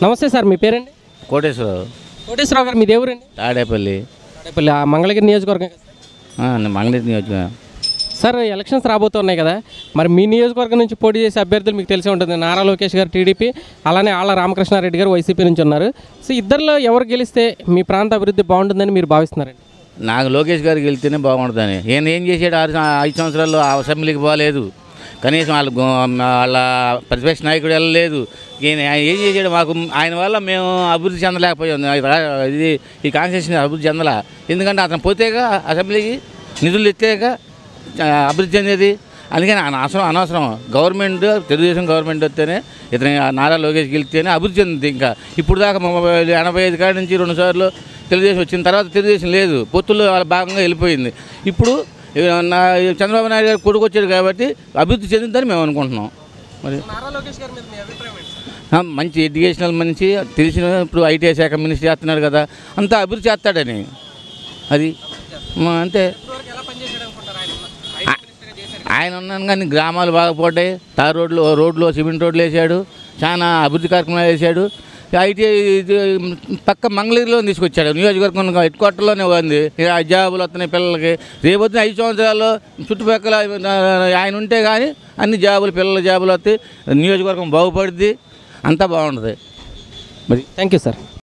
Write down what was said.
నమస్తే సార్ మీ పేరండి? కోటేశ్వరరావు. కోటేశ్వరరావు గారు మీ దేవురండి తాడేపల్లి. తాడేపల్లి ఆ మంగళగిరి నియోజకవర్గం కదా సార్? మంగళగిరి నియోజకవర్గం. సార్ ఎలక్షన్స్ రాబోతున్నాయి కదా. మరి మీ నియోజకవర్గం నుంచి పోటీ చేసే అభ్యర్థులు మీకు తెలిసే ఉంటుంది. నారా లోకేష్ గారు టీడీపీ అలానే ఆళ్ళ రామకృష్ణారెడ్డి గారు వైసీపీ నుంచి ఉన్నారు. సో ఇద్దరిలో ఎవరు గెలిస్తే మీ ప్రాంత అభివృద్ధి బాగుంటుందని మీరు భావిస్తున్నారండి? నాకు లోకేష్ గారికి వెళ్తేనే బాగుంటుందని. ఈయన ఏం చేశాడు? ఆరు ఐదు సంవత్సరాల్లో అసెంబ్లీకి పోలేదు. కనీసం వాళ్ళ వాళ్ళ ప్రతిపక్ష నాయకుడు వెళ్ళలేదు. ఈయన ఏం చేశాడు మాకు ఆయన వల్ల మేము అభివృద్ధి చెందలేకపోయాం. ఇది ఈ కాన్స్టిట్యూషన్ అభివృద్ధి చెందలా. ఎందుకంటే అతను పోతేగా అసెంబ్లీకి నిధులు ఎత్తేగా అభివృద్ధి చెందేది. అందుకని అనవసరం అనవసరం. గవర్నమెంట్ తెలుగుదేశం గవర్నమెంట్ వస్తేనే ఇతని నారా లోకేష్ గెలిస్తేనే అభివృద్ధి చెందుతుంది ఇంకా. ఇప్పుడు దాకా ముప్పై ఎనభై ఐదు కాడి నుంచి రెండు సార్లు తెలుగుదేశం వచ్చిన తర్వాత తెలుగుదేశం లేదు. పొత్తుల్లో వాళ్ళ భాగంగా వెళ్ళిపోయింది. ఇప్పుడు నా చంద్రబాబు నాయుడు గారు కొడుకు వచ్చాడు కాబట్టి అభివృద్ధి చెందుతుందని మేము అనుకుంటున్నాం. మరి మంచి ఎడ్యుకేషనల్ మంచి తెలిసిన ఇప్పుడు ఐటీఐ శాఖ మినిస్టర్ చేస్తున్నాడు కదా అంతా అభివృద్ధి చేస్తాడని. అది అంతే. ఆయన? ఆయన ఉన్నాను కానీ గ్రామాలు బాగా పడ్డాయి తార్ రోడ్లు రోడ్లు సిమెంట్ రోడ్లు వేసాడు. చాలా అభివృద్ధి కార్యక్రమాలు వేసాడు. ఐటీ ఇది పక్క మంగళగిరిలో తీసుకొచ్చాడు. నియోజకవర్గం హెడ్ క్వార్టర్లోనే ఉంది. ఆ జాబులు వస్తున్నాయి పిల్లలకి. రేపొద్దున ఐదు సంవత్సరాల్లో చుట్టుపక్కల ఆయన ఉంటే కానీ అన్ని జాబులు పిల్లల జాబులు వస్తాయి. నియోజకవర్గం బాగుపడుద్ది. అంతా బాగుంటుంది. మరి థ్యాంక్ యూ సార్